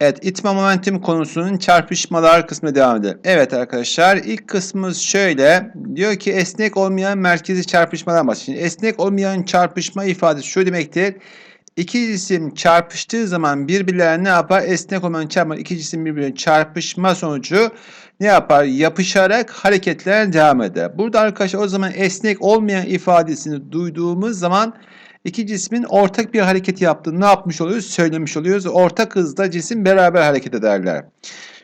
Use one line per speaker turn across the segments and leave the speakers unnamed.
Evet, itme momentum konusunun çarpışmalar kısmına devam edelim. Evet arkadaşlar, ilk kısmımız şöyle. Diyor ki esnek olmayan merkezi çarpışmadan bahsediyor. Esnek olmayan çarpışma ifadesi şu demektir. İki cisim çarpıştığı zaman birbirlerine ne yapar? Esnek olmayan çarpma, iki cisim birbirine çarpışma sonucu ne yapar? Yapışarak hareketler devam eder. Burada arkadaşlar o zaman esnek olmayan ifadesini duyduğumuz zaman iki cismin ortak bir hareket yaptığını ne yapmış oluyoruz? Söylemiş oluyoruz. Ortak hızda cisim beraber hareket ederler.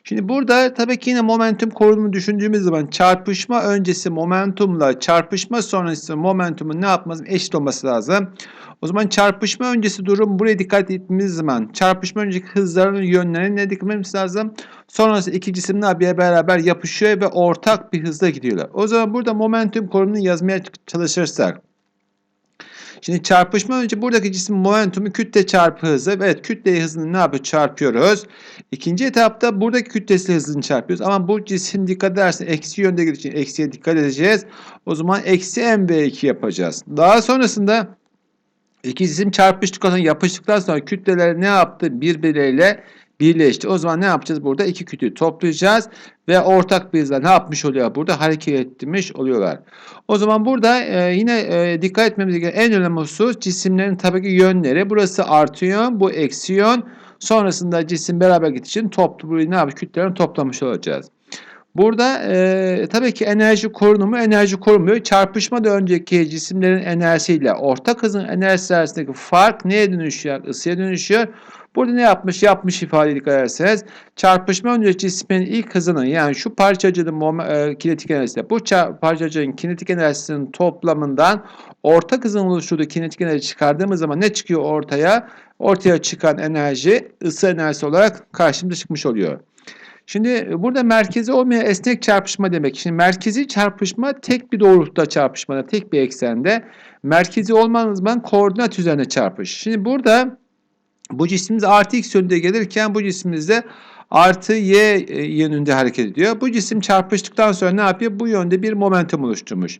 Şimdi burada tabii ki yine momentum korunumu düşündüğümüz zaman çarpışma öncesi momentumla çarpışma sonrası momentumun ne yapması eşit olması lazım. O zaman çarpışma öncesi durum buraya dikkat ettiğimiz zaman çarpışma önceki hızların yönlerine ne dikkat etmemiz lazım? Sonrası iki cisim ne yapıyor? Beraber yapışıyor ve ortak bir hızda gidiyorlar. O zaman burada momentum korunumunu yazmaya çalışırsak Şimdi çarpışma önce buradaki cisim momentumu kütle çarpı hızı. Evet kütle hızını ne yapıyor? Çarpıyoruz. İkinci etapta buradaki kütlesi hızını çarpıyoruz. Ama bu cisim dikkat edersen eksi yönde gittiği için eksiye dikkat edeceğiz. O zaman eksi mv2 yapacağız. Daha sonrasında iki cisim çarpıştıktan sonra yapıştıktan sonra kütleler ne yaptı? Birbirleriyle birleşti. O zaman ne yapacağız? Burada iki kütleyi toplayacağız ve ortak hızla ne yapmış oluyor? Burada hareket etmiş oluyorlar. O zaman burada e, yine e, dikkat etmemiz gereken en önemli husus cisimlerin tabii ki yönleri. Burası artı bu eksi. Sonrasında cisim beraber gittiği için toplu ne yapıyor? Kütlelerini toplamış olacağız. Burada e, tabii ki enerji korunumu enerji korumuyor. Çarpışma da önceki cisimlerin enerjisiyle ortak hızın enerjisi arasındaki fark neye dönüşüyor? Isıya dönüşüyor. Burada ne yapmış? Yapmış ifade dikkat ederseniz. Çarpışma öncesi cismin ilk hızını yani şu parçacığın e, kinetik enerjisi bu parçacığın kinetik enerjisinin toplamından ortak hızın oluşturduğu kinetik enerji çıkardığımız zaman ne çıkıyor ortaya? Ortaya çıkan enerji ısı enerjisi olarak karşımıza çıkmış oluyor. Şimdi burada merkezi olmayan esnek çarpışma demek. Şimdi merkezi çarpışma tek bir doğrultuda çarpışmada, tek bir eksende. Merkezi olmanız zaman koordinat üzerine çarpış. Şimdi burada bu cismimiz artı x yönünde gelirken bu cismimizde artı y e, yönünde hareket ediyor. Bu cisim çarpıştıktan sonra ne yapıyor? Bu yönde bir momentum oluşturmuş.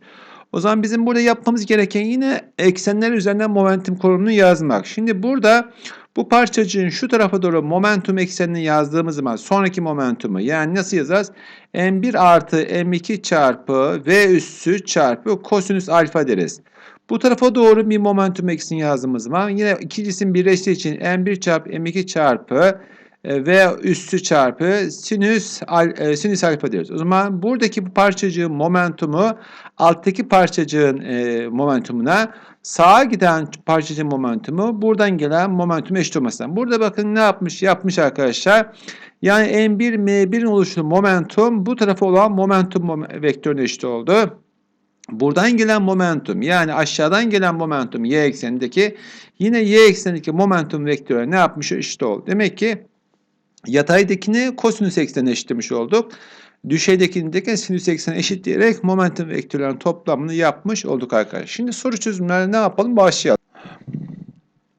O zaman bizim burada yapmamız gereken yine eksenler üzerinden momentum korunumunu yazmak. Şimdi burada bu parçacığın şu tarafa doğru momentum eksenini yazdığımız zaman sonraki momentumu yani nasıl yazarız? M1 artı M2 çarpı V üssü çarpı kosinüs alfa deriz. Bu tarafa doğru bir momentum ekseni yazdığımız zaman yine iki cisim birleştiği için M1 çarpı M2 çarpı e, V üssü çarpı sinüs, al, e, sinüs alfa diyoruz. O zaman buradaki bu parçacığın momentumu alttaki parçacığın e, momentumuna sağa giden parçacığın momentumu buradan gelen momentum eşit olması Burada bakın ne yapmış? Yapmış arkadaşlar. Yani M1 M1'in oluştuğu momentum bu tarafa olan momentum vektörüne eşit oldu. Buradan gelen momentum yani aşağıdan gelen momentum y eksenindeki yine y eksenindeki momentum vektörü ne yapmış eşit oldu. Demek ki yataydakini kosinüs eksenine eşitlemiş olduk. Düşeydekini sinüs eksenine eşitleyerek momentum vektörlerin toplamını yapmış olduk arkadaşlar. Şimdi soru çözümlerine ne yapalım? Başlayalım.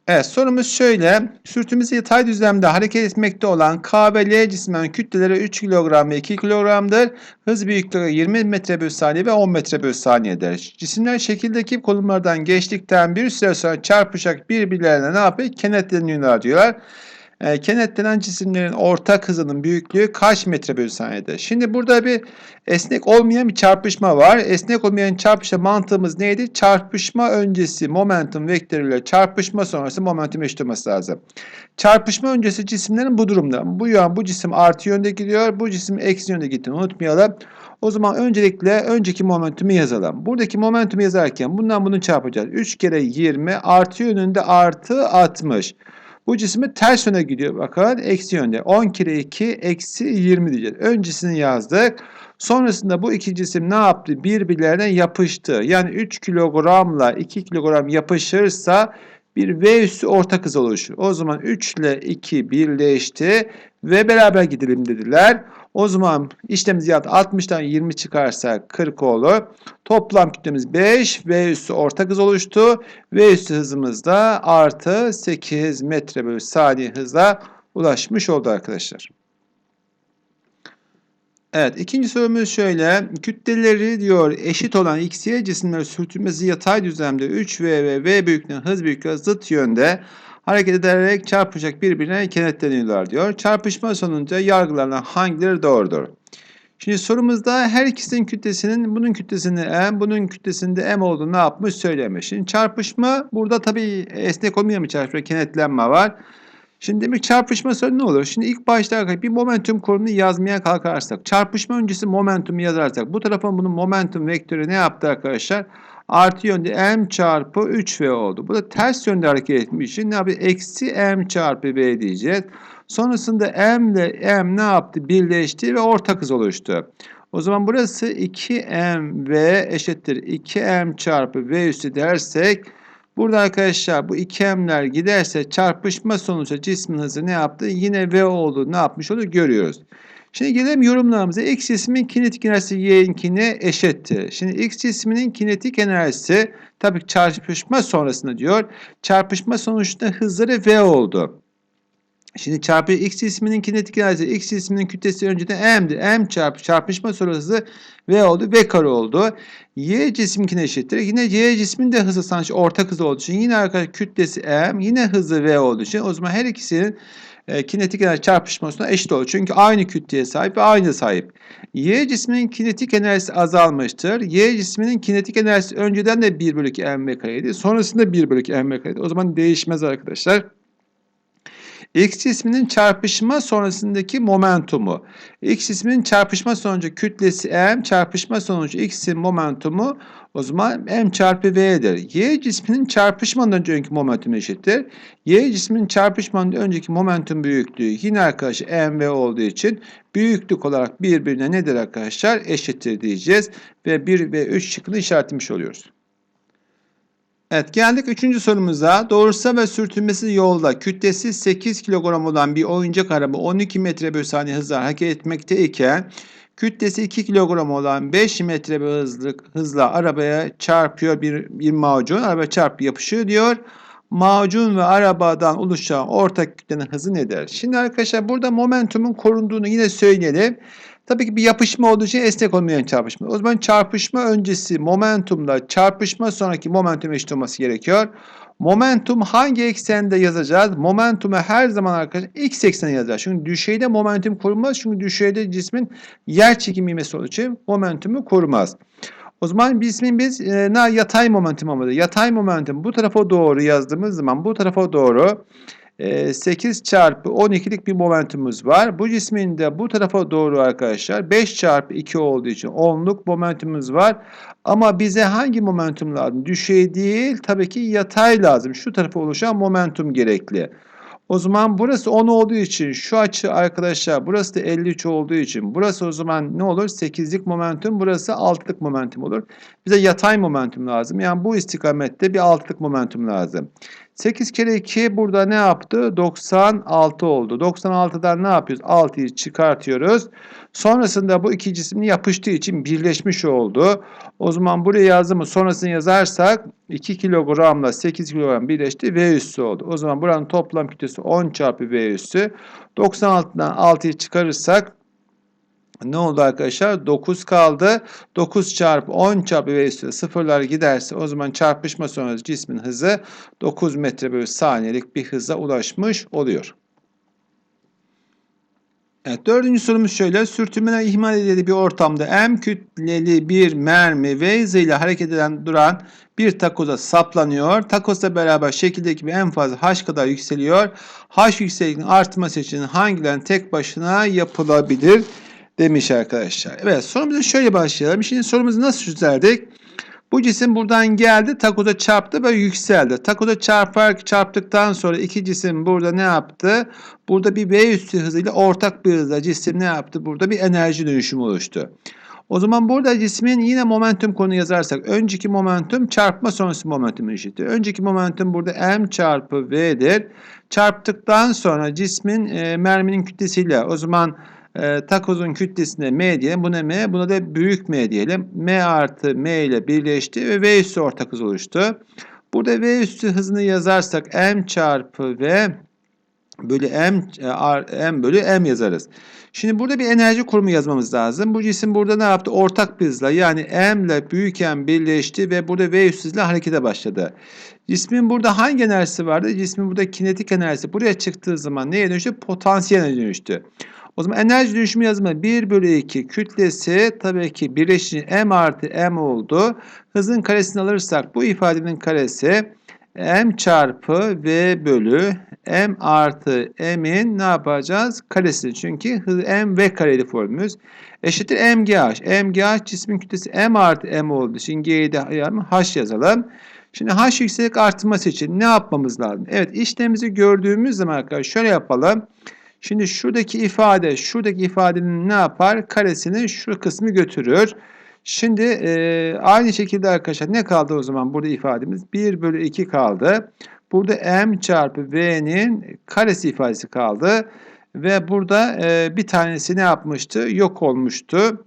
Evet sorumuz şöyle. Sürtümüzü yatay düzlemde hareket etmekte olan K ve L cismen kütleleri 3 kilogram ve 2 kilogramdır. Hız büyüklüğü 20 metre bölü saniye ve 10 metre bölü saniyedir. Cisimler şekildeki konumlardan geçtikten bir süre sonra çarpışarak birbirlerine ne yapıyor? Kenetleniyorlar diyorlar e, kenetlenen cisimlerin ortak hızının büyüklüğü kaç metre bölü saniyede? Şimdi burada bir esnek olmayan bir çarpışma var. Esnek olmayan çarpışma mantığımız neydi? Çarpışma öncesi momentum vektörüyle çarpışma sonrası momentum eşit lazım. Çarpışma öncesi cisimlerin bu durumda. Bu yön bu cisim artı yönde gidiyor. Bu cisim eksi yönde gittiğini unutmayalım. O zaman öncelikle önceki momentumu yazalım. Buradaki momentumu yazarken bundan bunu çarpacağız. 3 kere 20 artı yönünde artı 60. Bu cismi ters yöne gidiyor bakın. Eksi yönde. 10 kere 2 eksi 20 diyeceğiz. Öncesini yazdık. Sonrasında bu iki cisim ne yaptı? Birbirlerine yapıştı. Yani 3 kilogramla 2 kilogram yapışırsa bir V üssü ortak hız oluşur. O zaman 3 ile 2 birleşti ve beraber gidelim dediler. O zaman işlemimizi yaptık. 60'tan 20 çıkarsa 40 olur. Toplam kütlemiz 5. V üssü ortak hız oluştu. V üssü hızımız da artı 8 metre bölü saniye hızla ulaşmış oldu arkadaşlar. Evet ikinci sorumuz şöyle. Kütleleri diyor eşit olan x, y cisimleri sürtünmesi yatay düzlemde 3v ve v büyüklüğünün hız büyüklüğü zıt yönde hareket ederek çarpacak birbirine kenetleniyorlar diyor. Çarpışma sonucu yargılanan hangileri doğrudur? Şimdi sorumuzda her ikisinin kütlesinin bunun kütlesinde m, bunun kütlesinde m olduğunu ne yapmış söylemiş. Şimdi çarpışma burada tabii esnek olmayan bir çarpışma, kenetlenme var. Şimdi demek çarpışma sonra ne olur? Şimdi ilk başta bir momentum kurumunu yazmaya kalkarsak, çarpışma öncesi momentumu yazarsak, bu tarafa bunun momentum vektörü ne yaptı arkadaşlar? Artı yönde m çarpı 3v oldu. Bu da ters yönde hareket etmiş için ne yapıyor? Eksi m çarpı v diyeceğiz. Sonrasında m ile m ne yaptı? Birleşti ve ortak hız oluştu. O zaman burası 2mv eşittir 2m çarpı v üstü dersek burada arkadaşlar bu 2m'ler giderse çarpışma sonucu cismin hızı ne yaptı? Yine v oldu. Ne yapmış olur? Görüyoruz. Şimdi gelelim yorumlarımıza. X cismin kinetik enerjisi Y'inkine eşittir. Şimdi X cisminin kinetik enerjisi tabii çarpışma sonrasında diyor. Çarpışma sonucunda hızları V oldu. Şimdi çarpı x cisminin kinetik enerjisi x cisminin kütlesi önceden m'di. m çarpı çarpışma sonrası v oldu. v kare oldu. y cisminkine eşittir. Yine y cismin de hızı sanki ortak hızı olduğu için yine arkadaşlar kütlesi m yine hızı v olduğu için o zaman her ikisinin e, kinetik enerji çarpışmasına eşit olur. Çünkü aynı kütleye sahip ve aynı sahip. Y cisminin kinetik enerjisi azalmıştır. Y cisminin kinetik enerjisi önceden de 1 bölü 2 mv kareydi. Sonrasında 1 bölü 2 mv kareydi. O zaman değişmez arkadaşlar. X cisminin çarpışma sonrasındaki momentumu. X cisminin çarpışma sonucu kütlesi m, çarpışma sonucu x'in momentumu o zaman m çarpı v'dir. Y cisminin çarpışmadan önceki momentum eşittir. Y cisminin çarpışmadan önceki momentum büyüklüğü yine arkadaşlar m v olduğu için büyüklük olarak birbirine nedir arkadaşlar? Eşittir diyeceğiz. Ve 1 ve 3 şıkkını işaretlemiş oluyoruz. Evet geldik üçüncü sorumuza. Doğrusal ve sürtünmesiz yolda kütlesi 8 kilogram olan bir oyuncak araba 12 metre bölü saniye hızla hareket etmekteyken kütlesi 2 kilogram olan 5 metre bölü hızlı, hızla arabaya çarpıyor bir, bir macun. Araba çarpı yapışıyor diyor. Macun ve arabadan oluşan ortak kütlenin hızı nedir? Şimdi arkadaşlar burada momentumun korunduğunu yine söyleyelim. Tabii ki bir yapışma olduğu için esnek olmayan çarpışma. O zaman çarpışma öncesi momentumla çarpışma sonraki momentum eşit olması gerekiyor. Momentum hangi eksende yazacağız? Momentumu her zaman arkadaşlar x ekseni yazacağız. Çünkü düşeyde momentum korunmaz. Çünkü düşeyde cismin yer çekimi ivmesi olduğu için momentumu korumaz. O zaman cismin biz e, ne yatay momentum almalı. Yatay momentum bu tarafa doğru yazdığımız zaman bu tarafa doğru 8 çarpı 12'lik bir momentumumuz var. Bu cismin de bu tarafa doğru arkadaşlar 5 çarpı 2 olduğu için 10'luk momentumumuz var. Ama bize hangi momentum lazım? Düşey değil tabii ki yatay lazım. Şu tarafa oluşan momentum gerekli. O zaman burası 10 olduğu için şu açı arkadaşlar burası da 53 olduğu için burası o zaman ne olur? 8'lik momentum burası 6'lık momentum olur. Bize yatay momentum lazım. Yani bu istikamette bir 6'lık momentum lazım. 8 kere 2 burada ne yaptı? 96 oldu. 96'dan ne yapıyoruz? 6'yı çıkartıyoruz. Sonrasında bu iki cisimli yapıştığı için birleşmiş oldu. O zaman buraya yazdığımı sonrasını yazarsak 2 kilogramla 8 kilogram birleşti. V üssü oldu. O zaman buranın toplam kütlesi 10 çarpı V üssü. 96'dan 6'yı çıkarırsak ne oldu arkadaşlar? 9 kaldı. 9 çarpı 10 çarpı v üstü sıfırlar giderse o zaman çarpışma sonrası cismin hızı 9 metre bölü saniyelik bir hıza ulaşmış oluyor. Evet, dördüncü sorumuz şöyle. Sürtünmeler ihmal edildiği bir ortamda M kütleli bir mermi V hızıyla hareket eden duran bir takoza saplanıyor. Takozla beraber şekildeki gibi en fazla H kadar yükseliyor. H yüksekliğinin artması için hangilerinin tek başına yapılabilir? Demiş arkadaşlar. Evet sorumuza şöyle başlayalım. Şimdi sorumuzu nasıl çözerdik? Bu cisim buradan geldi takoza çarptı ve yükseldi. Takoza çarpar, çarptıktan sonra iki cisim burada ne yaptı? Burada bir V üstü hızıyla ortak bir hızla cisim ne yaptı? Burada bir enerji dönüşümü oluştu. O zaman burada cismin yine momentum konu yazarsak önceki momentum çarpma sonrası momentum eşittir. Önceki momentum burada m çarpı v'dir. Çarptıktan sonra cismin e, merminin kütlesiyle o zaman e, takozun kütlesine M diyelim. Buna M, buna da büyük M diyelim. M artı M ile birleşti ve V üssü ortak hız oluştu. Burada V üssü hızını yazarsak M çarpı V bölü m, e, m bölü m yazarız. Şimdi burada bir enerji kurumu yazmamız lazım. Bu cisim burada ne yaptı? Ortak bir hızla yani m ile büyük m birleşti ve burada v üst hızla harekete başladı. Cismin burada hangi enerjisi vardı? Cismin burada kinetik enerjisi. Buraya çıktığı zaman neye dönüştü? Potansiyel dönüştü. O zaman enerji dönüşümü yazımı 1 bölü 2 kütlesi tabii ki birleşince m artı m oldu. Hızın karesini alırsak bu ifadenin karesi m çarpı v bölü m artı m'in ne yapacağız? Karesi. Çünkü hız m v kareli formülümüz. Eşittir mgh. mgh cismin kütlesi m artı m olduğu için g'yi de h yazalım. Şimdi h yükseklik artması için ne yapmamız lazım? Evet işlemimizi gördüğümüz zaman arkadaşlar şöyle yapalım. Şimdi şuradaki ifade, şuradaki ifadenin ne yapar? Karesini şu kısmı götürür. Şimdi e, aynı şekilde arkadaşlar ne kaldı o zaman burada ifademiz? 1 bölü 2 kaldı. Burada m çarpı v'nin karesi ifadesi kaldı. Ve burada e, bir tanesi ne yapmıştı? Yok olmuştu.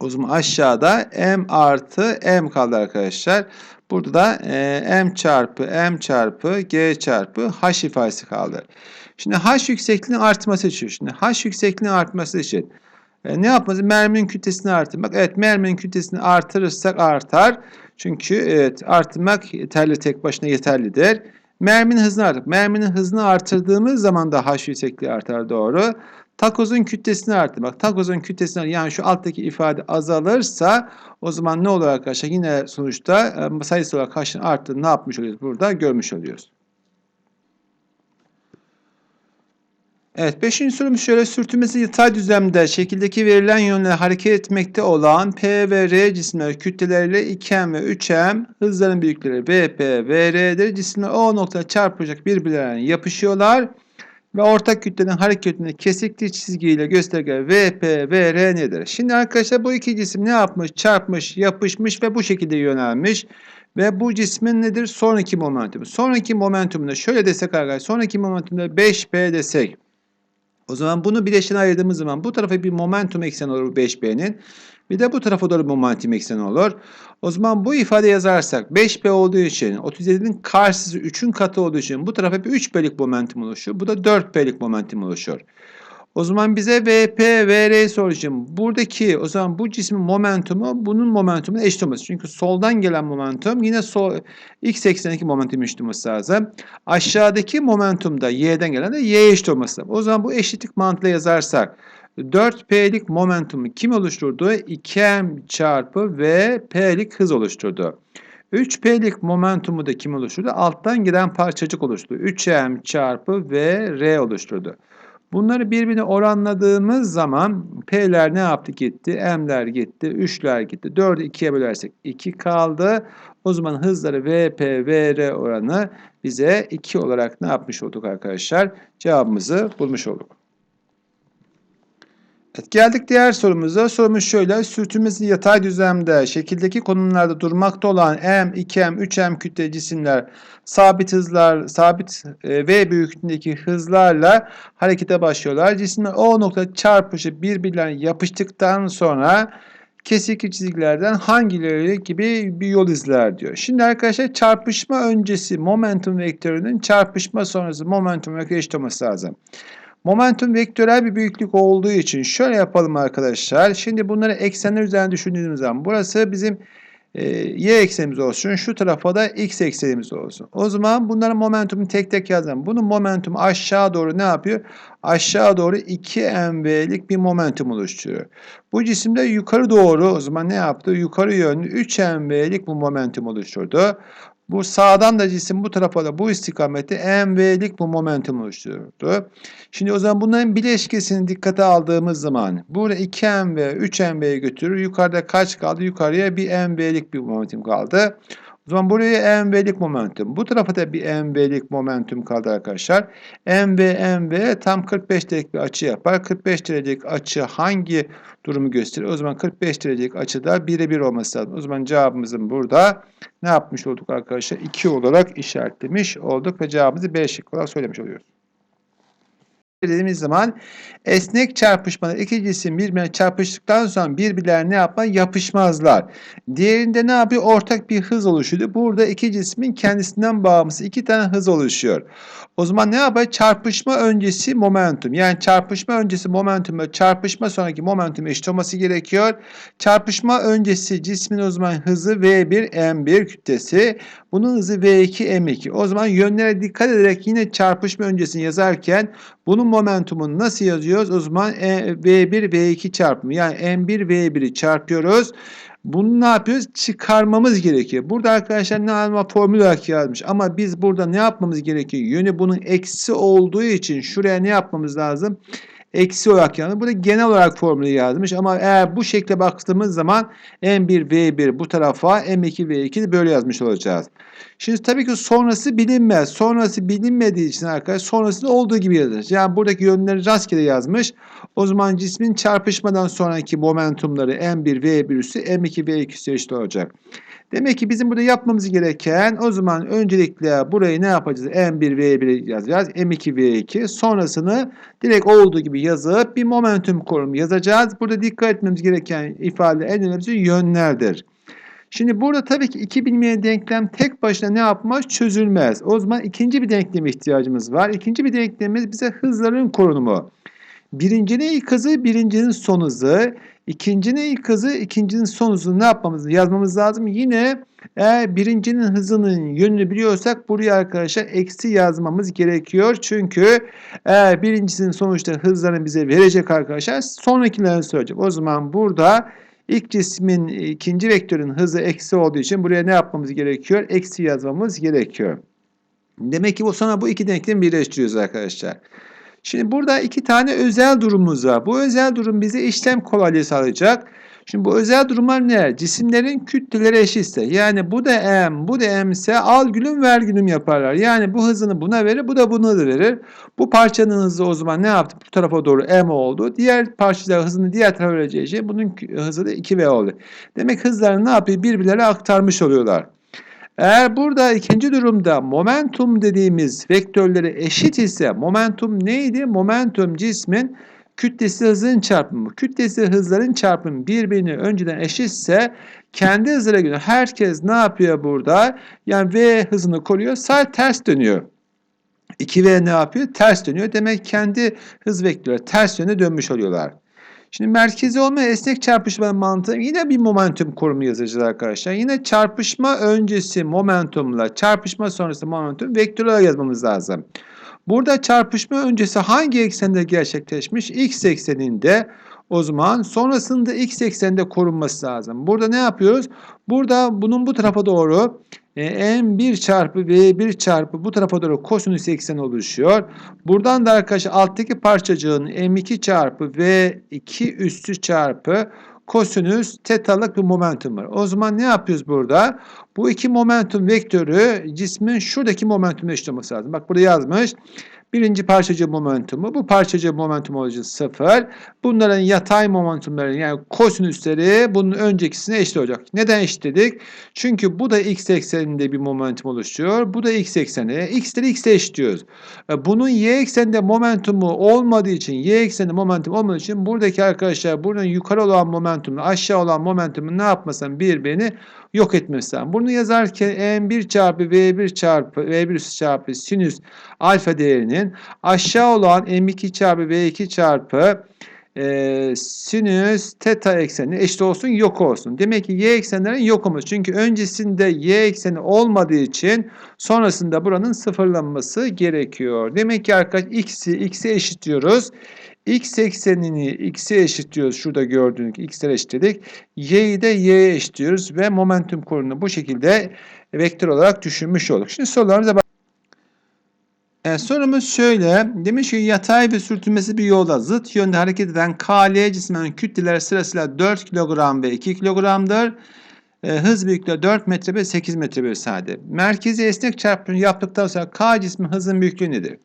O zaman aşağıda m artı m kaldı arkadaşlar. Burada da e, m çarpı m çarpı g çarpı h ifadesi kaldı. Şimdi h yüksekliğinin artması için, şimdi h yüksekliğinin artması için e, ne yapmamız? Merminin kütlesini artırmak. Evet merminin kütlesini artırırsak artar. Çünkü evet artırmak yeterli tek başına yeterlidir. Merminin hızını artır. Merminin hızını artırdığımız zaman da h yüksekliği artar doğru. Takozun kütlesini artırmak. Takozun kütlesini yani şu alttaki ifade azalırsa o zaman ne olur arkadaşlar? Yine sonuçta e, sayısal olarak h'ın arttığını ne yapmış oluyoruz? Burada görmüş oluyoruz. Evet, beşinci sorumuz şöyle. Sürtünmesi yatay düzlemde şekildeki verilen yönle hareket etmekte olan P ve R cisimler kütleleriyle 2M ve 3M hızların büyükleri VP ve R'dir. Cisimler O noktada çarpacak birbirlerine yapışıyorlar ve ortak kütlenin hareketini kesikli çizgiyle gösterge VP ve R nedir? Şimdi arkadaşlar bu iki cisim ne yapmış? Çarpmış, yapışmış ve bu şekilde yönelmiş. Ve bu cismin nedir? Sonraki momentumu. Sonraki momentumunda şöyle desek arkadaşlar. Sonraki momentumda 5P desek. O zaman bunu bileşene ayırdığımız zaman bu tarafa bir momentum ekseni olur 5B'nin. Bir de bu tarafa doğru momentum ekseni olur. O zaman bu ifade yazarsak 5B olduğu için 37'nin karşısı 3'ün katı olduğu için bu tarafa bir 3B'lik momentum oluşur. Bu da 4B'lik momentum oluşur. O zaman bize VP, VR soracağım. Buradaki o zaman bu cismin momentumu bunun momentumuna eşit olması. Çünkü soldan gelen momentum yine sol x eksenindeki momentum eşit olması lazım. Aşağıdaki momentum da y'den gelen de y eşit olması lazım. O zaman bu eşitlik mantığıyla yazarsak 4P'lik momentumu kim oluşturdu? 2M çarpı V P'lik hız oluşturdu. 3P'lik momentumu da kim oluşturdu? Alttan giden parçacık oluşturdu. 3M çarpı V R oluşturdu. Bunları birbirine oranladığımız zaman P'ler ne yaptı gitti? M'ler gitti, 3'ler gitti. 4'ü 2'ye bölersek 2 kaldı. O zaman hızları VP, VR oranı bize 2 olarak ne yapmış olduk arkadaşlar? Cevabımızı bulmuş olduk. Evet, geldik diğer sorumuza. Sorumuz şöyle. Sürtünmesi yatay düzlemde şekildeki konumlarda durmakta olan M, 2M, 3M kütle cisimler sabit hızlar, sabit e, V büyüklüğündeki hızlarla harekete başlıyorlar. Cisimler o nokta çarpışıp birbirlerine yapıştıktan sonra kesik çizgilerden hangileri gibi bir yol izler diyor. Şimdi arkadaşlar çarpışma öncesi momentum vektörünün çarpışma sonrası momentum vektörü eşit olması lazım. Momentum vektörel bir büyüklük olduğu için şöyle yapalım arkadaşlar. Şimdi bunları eksenler üzerine düşündüğümüz zaman burası bizim e, y eksenimiz olsun. Şu tarafa da x eksenimiz olsun. O zaman bunların momentumunu tek tek yazalım. Bunun momentumu aşağı doğru ne yapıyor? Aşağı doğru 2mv'lik bir momentum oluşturuyor. Bu cisimde yukarı doğru o zaman ne yaptı? Yukarı yönlü 3mv'lik bu momentum oluşturdu. Bu sağdan da cisim bu tarafa da bu istikamette mv'lik bu momentum oluşturdu. Şimdi o zaman bunların bileşkesini dikkate aldığımız zaman burada 2mv, 3mv'yi götürür. Yukarıda kaç kaldı? Yukarıya bir mv'lik bir momentum kaldı. O zaman buraya mv'lik momentum. Bu tarafa da bir mv'lik momentum kaldı arkadaşlar. mv, mv tam 45 derecelik bir açı yapar. 45 derecelik açı hangi durumu gösterir? O zaman 45 derecelik açıda birebir olması lazım. O zaman cevabımızın burada ne yapmış olduk arkadaşlar? 2 olarak işaretlemiş olduk ve cevabımızı B şıkkı olarak söylemiş oluyoruz. Dediğimiz zaman esnek çarpışmalar iki cisim birbirine çarpıştıktan sonra birbirlerine ne yapma yapışmazlar. Diğerinde ne yapıyor? Ortak bir hız oluşuyor. Burada iki cismin kendisinden bağımsız iki tane hız oluşuyor. O zaman ne yapar? Çarpışma öncesi momentum. Yani çarpışma öncesi momentum ve çarpışma sonraki momentum eşit olması gerekiyor. Çarpışma öncesi cismin o zaman hızı V1 M1 kütlesi. Bunun hızı V2 M2. O zaman yönlere dikkat ederek yine çarpışma öncesini yazarken bunun momentumunu nasıl yazıyoruz? O zaman E- V1 V2 çarpımı. Yani M1 V1'i çarpıyoruz. Bunu ne yapıyoruz? Çıkarmamız gerekiyor. Burada arkadaşlar ne alma formül olarak yazmış. Ama biz burada ne yapmamız gerekiyor? Yönü bunun eksi olduğu için şuraya ne yapmamız lazım? Eksi olarak yazmış. Burada genel olarak formülü yazmış. Ama eğer bu şekle baktığımız zaman M1 V1 bu tarafa M2 V2 de böyle yazmış olacağız. Şimdi tabii ki sonrası bilinmez. Sonrası bilinmediği için arkadaşlar sonrasında olduğu gibi yazılır. Yani buradaki yönleri rastgele yazmış. O zaman cismin çarpışmadan sonraki momentumları M1 V1 üssü M2 V2 üssü eşit olacak. Demek ki bizim burada yapmamız gereken o zaman öncelikle burayı ne yapacağız? M1 V1 yazacağız. M2 V2 sonrasını direkt olduğu gibi yazıp bir momentum konumu yazacağız. Burada dikkat etmemiz gereken ifade en önemlisi yönlerdir. Şimdi burada tabii ki iki bilmeyen denklem tek başına ne yapmaz? Çözülmez. O zaman ikinci bir denkleme ihtiyacımız var. İkinci bir denklemimiz bize hızların konumu. Birincinin ilk hızı, birincinin son hızı. İkincinin ilk hızı, ikincinin son hızını ne yapmamız, yazmamız lazım? Yine eğer birincinin hızının yönünü biliyorsak buraya arkadaşlar eksi yazmamız gerekiyor. Çünkü eğer birincisinin sonuçta hızlarını bize verecek arkadaşlar sonrakilerini söyleyecek. O zaman burada ilk cismin ikinci vektörün hızı eksi olduğu için buraya ne yapmamız gerekiyor? Eksi yazmamız gerekiyor. Demek ki bu sonra bu iki denklemi birleştiriyoruz arkadaşlar. Şimdi burada iki tane özel durumumuz var. Bu özel durum bize işlem kolaylığı sağlayacak. Şimdi bu özel durumlar ne? Cisimlerin kütleleri eşitse. Yani bu da m, bu da m ise al gülüm ver gülüm yaparlar. Yani bu hızını buna verir, bu da buna da verir. Bu parçanın hızı o zaman ne yaptı? Bu tarafa doğru m oldu. Diğer parçalar hızını diğer tarafa vereceği için bunun hızı da 2v oldu. Demek hızlarını ne yapıyor? Birbirlerine aktarmış oluyorlar. Eğer burada ikinci durumda momentum dediğimiz vektörleri eşit ise momentum neydi? Momentum cismin kütlesi hızın çarpımı. Kütlesi hızların çarpımı birbirine önceden eşitse kendi hızına göre herkes ne yapıyor burada? Yani v hızını koruyor, sadece ters dönüyor. 2v ne yapıyor? Ters dönüyor. Demek kendi hız vektörleri ters yöne dönmüş oluyorlar. Şimdi merkezi olmayan esnek çarpışma mantığı yine bir momentum korumu yazacağız arkadaşlar. Yine çarpışma öncesi momentumla çarpışma sonrası momentum vektörel yazmamız lazım. Burada çarpışma öncesi hangi eksende gerçekleşmiş? X ekseninde o zaman sonrasında x ekseninde korunması lazım. Burada ne yapıyoruz? Burada bunun bu tarafa doğru e, m1 çarpı v1 çarpı bu tarafa doğru kosinüs ekseni oluşuyor. Buradan da arkadaşlar alttaki parçacığın m2 çarpı v2 üstü çarpı kosinüs tetalık bir momentum var. O zaman ne yapıyoruz burada? Bu iki momentum vektörü cismin şuradaki momentumla eşit olması lazım. Bak burada yazmış. Birinci parçacık momentumu. Bu parçacık momentum olacak sıfır. Bunların yatay momentumları yani kosinüsleri bunun öncekisine eşit olacak. Neden eşit dedik? Çünkü bu da x ekseninde bir momentum oluşturuyor. Bu da x ekseni. X'leri x'e eşitliyoruz. E, Bunun y ekseninde momentumu olmadığı için, y ekseninde momentum olmadığı için buradaki arkadaşlar buradan yukarı olan momentumla aşağı olan momentumun ne yapmasın birbirini yok etmesi lazım. Bunu yazarken m1 çarpı v1 çarpı v1 çarpı sinüs alfa değerinin aşağı olan m2 çarpı v2 çarpı e, sinüs teta ekseni eşit olsun yok olsun. Demek ki y eksenlerin yok olması. Çünkü öncesinde y ekseni olmadığı için sonrasında buranın sıfırlanması gerekiyor. Demek ki arkadaş x'i x'e eşitliyoruz. X eksenini x'e eşitliyoruz. Şurada gördüğünüz x'e eşitledik. Y'yi de y'ye eşitliyoruz ve momentum konunu bu şekilde vektör olarak düşünmüş olduk. Şimdi sorularımıza bak. Evet, sorumuz şöyle. Demiş ki yatay ve sürtünmesi bir yolda zıt yönde hareket eden KL cismen kütleler sırasıyla 4 kilogram ve 2 kilogramdır. E, hız büyüklüğü 4 metre ve 8 metre bölü saniye. Merkezi esnek çarpımı yaptıktan sonra K cismin hızın büyüklüğü nedir?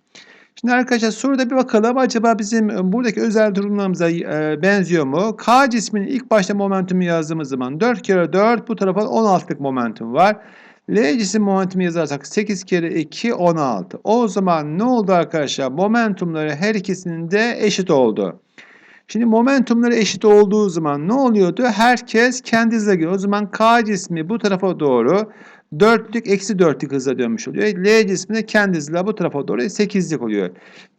Şimdi arkadaşlar soruda bir bakalım acaba bizim e, buradaki özel durumlarımıza e, benziyor mu? K cisminin ilk başta momentumu yazdığımız zaman 4 kere 4 bu tarafa 16'lık momentum var. L cisim momentumu yazarsak 8 kere 2 16. O zaman ne oldu arkadaşlar? Momentumları her ikisinin de eşit oldu. Şimdi momentumları eşit olduğu zaman ne oluyordu? Herkes kendi hızına göre. O zaman K cismi bu tarafa doğru dörtlük eksi dörtlük hızla dönmüş oluyor. L cismi de kendi hızıyla bu tarafa doğru 8'lik oluyor.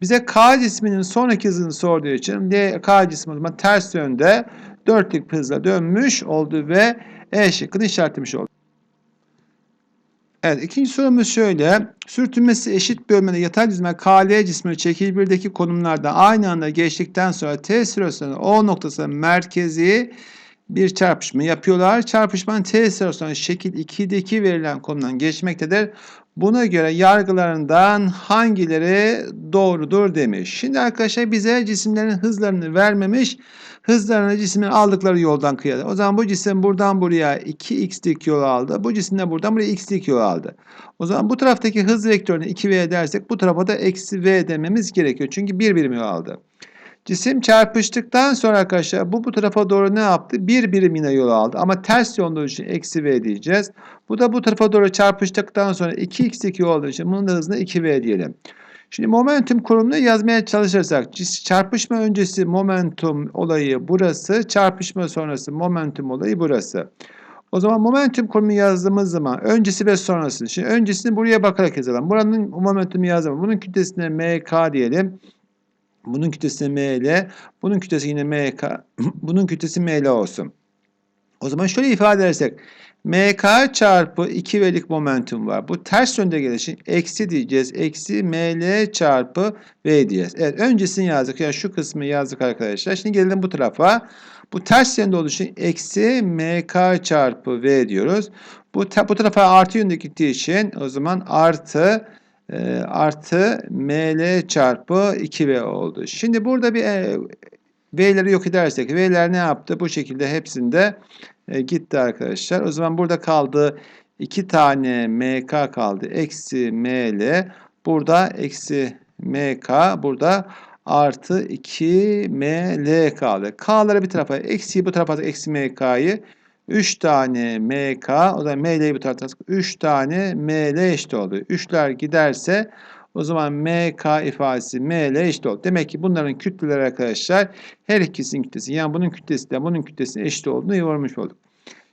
Bize K cisminin sonraki hızını sorduğu için L, K cismi o zaman ters yönde dörtlük hızla dönmüş oldu ve E şıkkını işaretlemiş oldu. Evet ikinci sorumuz şöyle. Sürtünmesi eşit bölmede yatay düzme KL cismi şekil 1'deki konumlarda aynı anda geçtikten sonra T sırasında O noktası merkezi bir çarpışma yapıyorlar. Çarpışmanın T sırasında şekil 2'deki verilen konumdan geçmektedir. Buna göre yargılarından hangileri doğrudur demiş. Şimdi arkadaşlar bize cisimlerin hızlarını vermemiş. Hızlarını cisimlerin aldıkları yoldan kıyadı. O zaman bu cisim buradan buraya 2x'lik yol aldı. Bu cisim de buradan buraya x'lik yol aldı. O zaman bu taraftaki hız vektörünü 2v dersek bu tarafa da eksi v dememiz gerekiyor. Çünkü bir birim yol aldı. Cisim çarpıştıktan sonra arkadaşlar bu bu tarafa doğru ne yaptı? Bir birim yine yol aldı. Ama ters olduğu için eksi v diyeceğiz. Bu da bu tarafa doğru çarpıştıktan sonra 2x2 olduğu için bunun da hızına 2v diyelim. Şimdi momentum kurumunu yazmaya çalışırsak çarpışma öncesi momentum olayı burası, çarpışma sonrası momentum olayı burası. O zaman momentum kurumu yazdığımız zaman öncesi ve sonrası. Şimdi öncesini buraya bakarak yazalım. Buranın momentumu yazalım. Bunun kütlesine mk diyelim. Bunun kütlesi ml, bunun kütlesi yine mk, bunun kütlesi ml olsun. O zaman şöyle ifade edersek mk çarpı 2 velik momentum var. Bu ters yönde gelişin eksi diyeceğiz. Eksi ml çarpı v diyeceğiz. Evet öncesini yazdık. Yani şu kısmı yazdık arkadaşlar. Şimdi gelelim bu tarafa. Bu ters yönde olduğu eksi mk çarpı v diyoruz. Bu, bu tarafa artı yönde gittiği için o zaman artı e, artı ml çarpı 2v oldu. Şimdi burada bir e, v'leri yok edersek v'ler ne yaptı? Bu şekilde hepsinde e, gitti arkadaşlar. O zaman burada kaldı 2 tane mk kaldı. Eksi ml. Burada eksi mk. Burada artı 2 ml kaldı. K'ları bir tarafa eksiyi bu tarafa eksi mk'yı 3 tane MK, o da ML'yi bu tarafa 3 tane ML eşit oldu. 3'ler giderse o zaman MK ifadesi ML eşit oldu. Demek ki bunların kütleleri arkadaşlar her ikisinin kütlesi yani bunun kütlesi de bunun kütlesine eşit olduğunu yormuş olduk.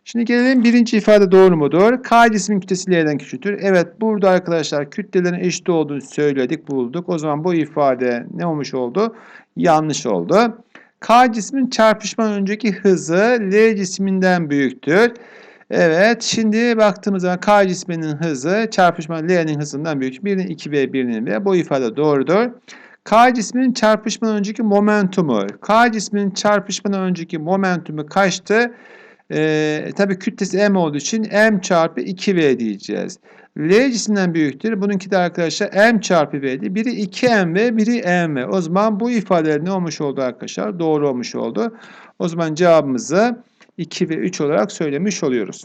Şimdi gelelim birinci ifade doğru mudur? K cismin kütlesi L'den küçültür. Evet burada arkadaşlar kütlelerin eşit olduğunu söyledik bulduk. O zaman bu ifade ne olmuş oldu? Yanlış oldu. K cismin çarpışmadan önceki hızı L cisminden büyüktür. Evet şimdi baktığımız zaman K cisminin hızı çarpışma L'nin hızından büyük. Birinin 2V birinin V. Bu ifade doğrudur. K cisminin çarpışmadan önceki momentumu. K cisminin çarpışmadan önceki momentumu kaçtı? Ee, Tabi kütlesi m olduğu için m çarpı 2v diyeceğiz. L cisminden büyüktür. Bununki de arkadaşlar m çarpı v'di. Biri 2m ve biri m. O zaman bu ifadeler ne olmuş oldu arkadaşlar? Doğru olmuş oldu. O zaman cevabımızı 2 ve 3 olarak söylemiş oluyoruz.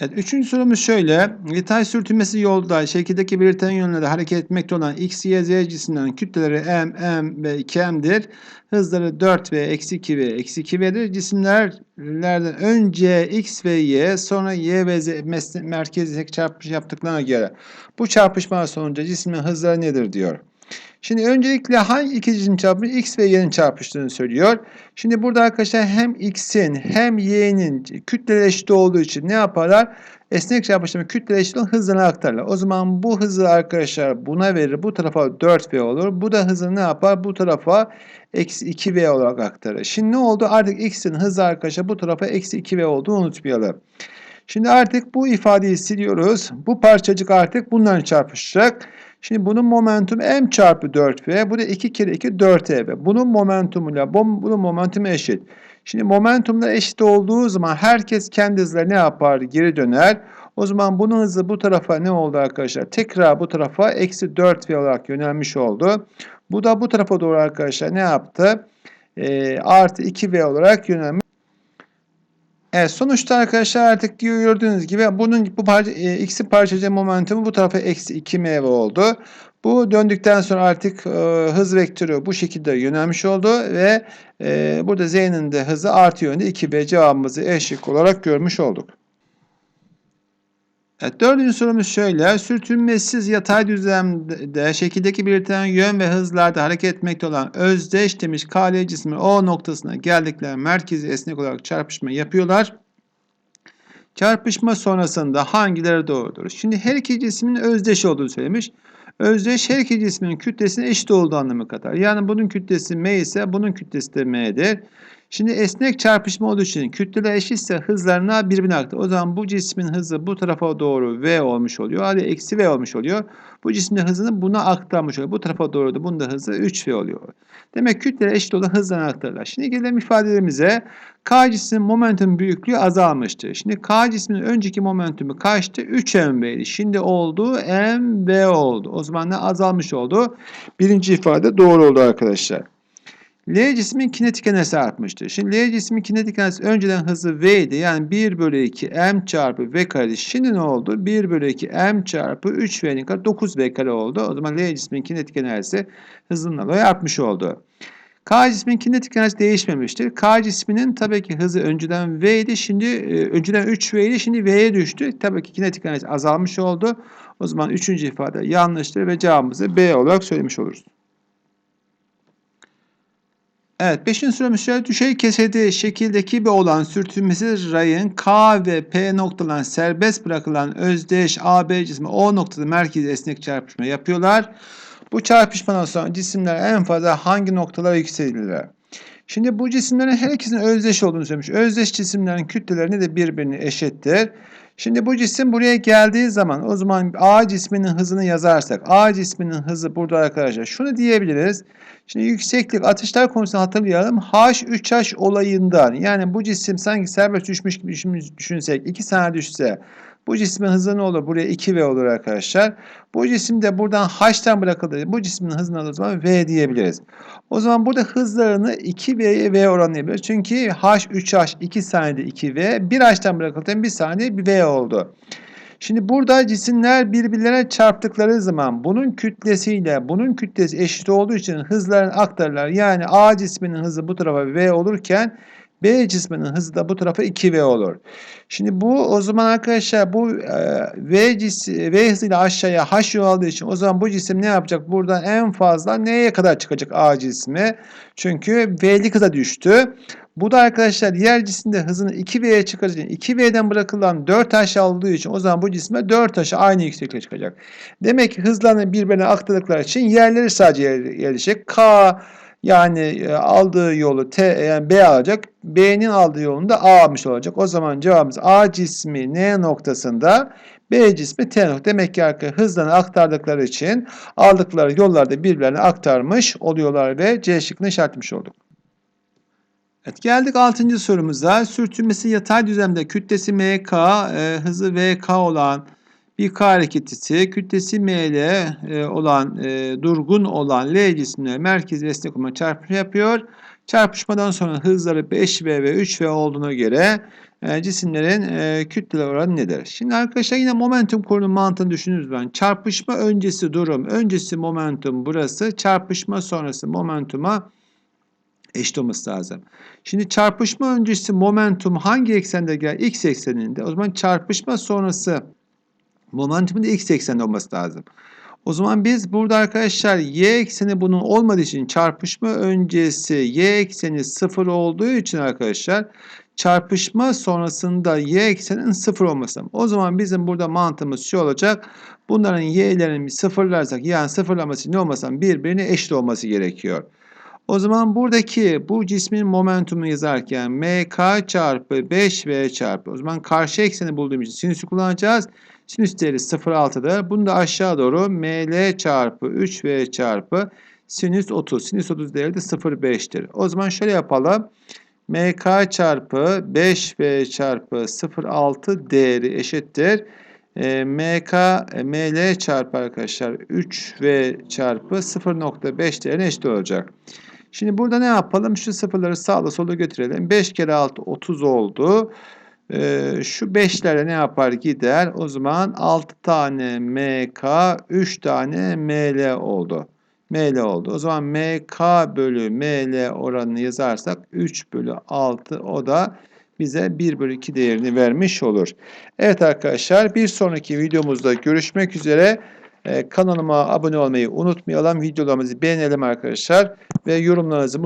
Evet, üçüncü sorumuz şöyle. Yatay sürtünmesi yolda şekildeki belirtilen yönlerde hareket etmekte olan x, y, z cisimlerin kütleleri m, m ve 2m'dir. Hızları 4 v, eksi 2 v, eksi 2 v'dir. Cisimlerden önce x ve y, sonra y ve z merkezi çarpış yaptıklarına göre bu çarpışma sonucu cismin hızları nedir diyor. Şimdi öncelikle hangi iki cisim çarpımı x ve y'nin çarpıştığını söylüyor. Şimdi burada arkadaşlar hem x'in hem y'nin kütleleri eşit olduğu için ne yaparlar? Esnek çarpışma kütle eşit olan hızlarını aktarırlar. O zaman bu hızı arkadaşlar buna verir. Bu tarafa 4v olur. Bu da hızını ne yapar? Bu tarafa eksi 2v olarak aktarır. Şimdi ne oldu? Artık x'in hızı arkadaşlar bu tarafa eksi 2v olduğunu unutmayalım. Şimdi artık bu ifadeyi siliyoruz. Bu parçacık artık bundan çarpışacak. Şimdi bunun momentum m çarpı 4v. Bu da 2 kere 2 4ev. Bunun momentumuyla bunun momentumu eşit. Şimdi momentumlar eşit olduğu zaman herkes kendi hızla ne yapar? Geri döner. O zaman bunun hızı bu tarafa ne oldu arkadaşlar? Tekrar bu tarafa eksi 4v olarak yönelmiş oldu. Bu da bu tarafa doğru arkadaşlar ne yaptı? E, artı 2v olarak yönelmiş. Evet sonuçta arkadaşlar artık diyor gördüğünüz gibi bunun bu parça, e, x'in parçacığı momentumu bu tarafa eksi 2 mv oldu. Bu döndükten sonra artık e, hız vektörü bu şekilde yönelmiş oldu ve e, burada z'nin de hızı artı yönde 2b cevabımızı eşlik olarak görmüş olduk. Evet, dördüncü sorumuz şöyle. Sürtünmesiz yatay düzlemde şekildeki belirtilen yön ve hızlarda hareket etmekte olan özdeş demiş KL cismi O noktasına geldikleri merkezi esnek olarak çarpışma yapıyorlar. Çarpışma sonrasında hangileri doğrudur? Şimdi her iki cismin özdeş olduğunu söylemiş. Özdeş her iki cismin kütlesine eşit olduğu anlamı kadar. Yani bunun kütlesi M ise bunun kütlesi de M'dir. Şimdi esnek çarpışma olduğu için kütleler eşitse hızlarına birbirine aktı. O zaman bu cismin hızı bu tarafa doğru V olmuş oluyor. Hadi eksi V olmuş oluyor. Bu cismin hızını buna aktarmış oluyor. Bu tarafa doğru da bunun da hızı 3V oluyor. Demek kütleler eşit olan hızlarına aktarırlar. Şimdi gelelim ifadelerimize. K cismin momentum büyüklüğü azalmıştı. Şimdi K cismin önceki momentumu kaçtı? 3 mv'ydi. Şimdi oldu mv oldu. O zaman ne azalmış oldu? Birinci ifade doğru oldu arkadaşlar. L cismin kinetik enerjisi artmıştır. Şimdi L cismin kinetik enerjisi önceden hızı V idi. Yani 1 bölü 2 m çarpı V kare. Şimdi ne oldu? 1 bölü 2 m çarpı 3 V'nin kare 9 V kare oldu. O zaman L cismin kinetik enerjisi hızından dolayı artmış oldu. K cismin kinetik enerjisi değişmemiştir. K cisminin tabii ki hızı önceden V idi. Şimdi e, önceden 3 V idi. Şimdi V'ye düştü. Tabii ki kinetik enerjisi azalmış oldu. O zaman üçüncü ifade yanlıştır ve cevabımızı B olarak söylemiş oluruz. Evet, 5. sorumuz şöyle düşey kesedi şekildeki bir olan sürtünmesiz rayın K ve P noktalarına serbest bırakılan özdeş AB cismi O noktada merkezi esnek çarpışma yapıyorlar. Bu çarpışmadan sonra cisimler en fazla hangi noktalara yükselirler? Şimdi bu cisimlerin her ikisinin özdeş olduğunu söylemiş. Özdeş cisimlerin kütleleri de birbirine eşittir. Şimdi bu cisim buraya geldiği zaman o zaman A cisminin hızını yazarsak A cisminin hızı burada arkadaşlar şunu diyebiliriz. Şimdi yükseklik atışlar konusunu hatırlayalım. H3H olayından yani bu cisim sanki serbest düşmüş gibi düşünsek 2 saniye düşse bu cismin hızı ne olur? Buraya 2V olur arkadaşlar. Bu cisim de buradan H'tan bırakıldı. Bu cismin hızını o zaman V diyebiliriz. O zaman burada hızlarını 2V'ye V oranlayabiliriz. Çünkü H 3H 2 saniyede 2V. 1 H'tan bırakıldı 1 saniye bir V oldu. Şimdi burada cisimler birbirlerine çarptıkları zaman bunun kütlesiyle bunun kütlesi eşit olduğu için hızlarını aktarırlar. Yani A cisminin hızı bu tarafa V olurken B cisminin hızı da bu tarafa 2V olur. Şimdi bu o zaman arkadaşlar bu e, V, cisim, V hızıyla aşağıya H aldığı için o zaman bu cisim ne yapacak? Buradan en fazla neye kadar çıkacak A cismi? Çünkü V'lik hıza düştü. Bu da arkadaşlar diğer cisimde hızını 2V'ye çıkaracak. 2V'den bırakılan 4H aldığı için o zaman bu cisme 4H aynı yüksekliğe çıkacak. Demek ki hızlarını birbirine aktardıkları için yerleri sadece yerleşecek. K yani e, aldığı yolu T yani B alacak. B'nin aldığı yolunu da A almış olacak. O zaman cevabımız A cismi N noktasında B cismi T nokta. Demek ki arkadaşlar hızlarını aktardıkları için aldıkları yollarda birbirlerine aktarmış oluyorlar ve C şıkkını işaretlemiş olduk. Evet, geldik 6. sorumuza. Sürtünmesi yatay düzlemde kütlesi MK, e, hızı VK olan bir K hareketisi, kütlesi ML e, olan, e, durgun olan L cisimle merkezi esnek olma çarpışma yapıyor. Çarpışmadan sonra hızları 5V ve 3V olduğuna göre e, cisimlerin e, oranı nedir? Şimdi arkadaşlar yine momentum kurunun mantığını düşünürüz ben. Çarpışma öncesi durum, öncesi momentum burası, çarpışma sonrası momentuma eşit olması lazım. Şimdi çarpışma öncesi momentum hangi eksende gel? X ekseninde. O zaman çarpışma sonrası momentumun da x eksende olması lazım. O zaman biz burada arkadaşlar y ekseni bunun olmadığı için çarpışma öncesi y ekseni sıfır olduğu için arkadaşlar çarpışma sonrasında y eksenin sıfır olması lazım. O zaman bizim burada mantığımız şu olacak. Bunların y'lerini sıfırlarsak yani sıfırlaması ne olmasın birbirine eşit olması gerekiyor. O zaman buradaki bu cismin momentumunu yazarken mk çarpı 5v çarpı o zaman karşı ekseni bulduğumuz için sinüsü kullanacağız. Sinüs değeri 0,6'dır. Bunu da aşağı doğru ml çarpı 3v çarpı sinüs 30. Sinüs 30 değeri de 0,5'tir. O zaman şöyle yapalım. mk çarpı 5v çarpı 0,6 değeri eşittir. E, mk ml çarpı arkadaşlar 3v çarpı 0,5 değerine eşit olacak. Şimdi burada ne yapalım? Şu sıfırları sağda sola götürelim. 5 kere 6 30 oldu. Ee, şu 5'lere ne yapar gider? O zaman 6 tane MK 3 tane ML oldu. ML oldu. O zaman MK bölü ML oranını yazarsak 3 bölü 6 o da bize 1 bölü 2 değerini vermiş olur. Evet arkadaşlar bir sonraki videomuzda görüşmek üzere. Ee, kanalıma abone olmayı unutmayalım. Videolarımızı beğenelim arkadaşlar. Ve yorumlarınızı